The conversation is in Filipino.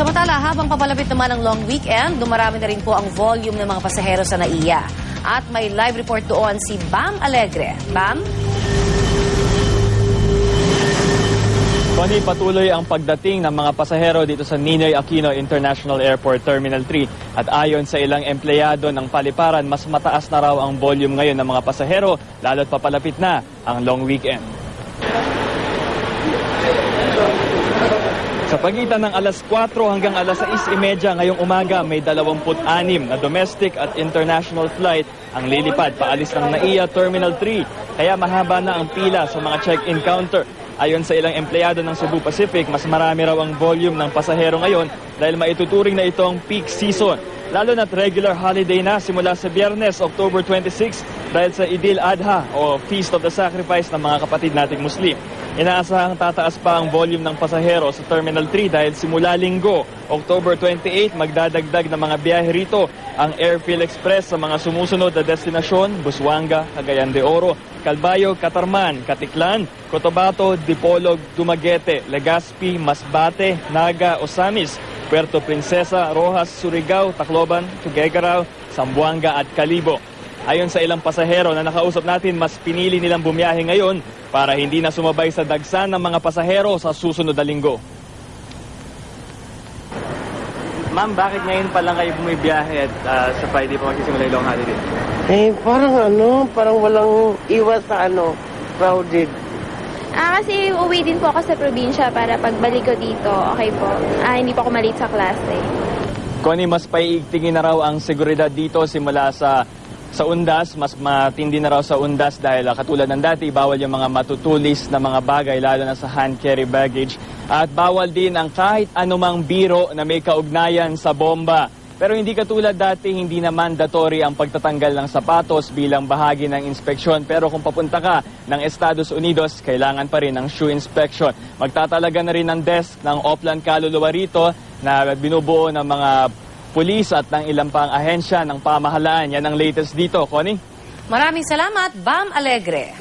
Samantala, habang papalapit naman ang long weekend, dumarami na rin po ang volume ng mga pasahero sa NAIA. At may live report doon si Bam Alegre. Bam? Connie, patuloy ang pagdating ng mga pasahero dito sa Ninoy Aquino International Airport Terminal 3. At ayon sa ilang empleyado ng paliparan, mas mataas na raw ang volume ngayon ng mga pasahero, lalo't papalapit na ang long weekend. Sa pagitan ng alas 4 hanggang alas 6.30 ngayong umaga, may 26 na domestic at international flight ang lilipad paalis ng NAIA Terminal 3. Kaya mahaba na ang pila sa mga check-in counter. Ayon sa ilang empleyado ng Cebu Pacific, mas marami raw ang volume ng pasahero ngayon dahil maituturing na ito ang peak season. Lalo na't regular holiday na simula sa biyernes, October 26 dahil sa Idil Adha o Feast of the Sacrifice ng mga kapatid nating Muslim. Inaasahang tataas pa ang volume ng pasahero sa Terminal 3 dahil simula linggo, October 28, magdadagdag ng mga biyahe rito ang Airfield Express sa mga sumusunod na destinasyon, Busuanga, Cagayan de Oro, Calbayo, Catarman, Katiklan, Cotabato, Dipolog, Dumaguete, Legazpi, Masbate, Naga, Osamis, Puerto Princesa, Rojas, Surigao, Tacloban, Tuguegarao, Zamboanga at Calibo. Ayon sa ilang pasahero na nakausap natin, mas pinili nilang bumiyahe ngayon para hindi na sumabay sa dagsan ng mga pasahero sa susunod na linggo. Ma'am, bakit ngayon pa lang kayo bumibiyahe at ah, sa Friday pa magsisimula yung long holiday? Eh, parang ano, parang walang iwas sa ano, crowded. Ah, kasi uwi din po ako sa probinsya para pagbalik ko dito, okay po. Ah, hindi po ako malate sa klase. Connie, mas paiigtingin na raw ang seguridad dito simula sa sa undas, mas matindi na raw sa undas dahil ah, katulad ng dati, bawal yung mga matutulis na mga bagay, lalo na sa hand carry baggage. At bawal din ang kahit anumang biro na may kaugnayan sa bomba. Pero hindi katulad dati, hindi na mandatory ang pagtatanggal ng sapatos bilang bahagi ng inspeksyon. Pero kung papunta ka ng Estados Unidos, kailangan pa rin ng shoe inspection. Magtatalaga na rin ng desk ng Oplan Kaluluwa rito na binubuo ng mga pulis at ng ilang pang ahensya ng pamahalaan. Yan ang latest dito, Connie. Maraming salamat, Bam Alegre.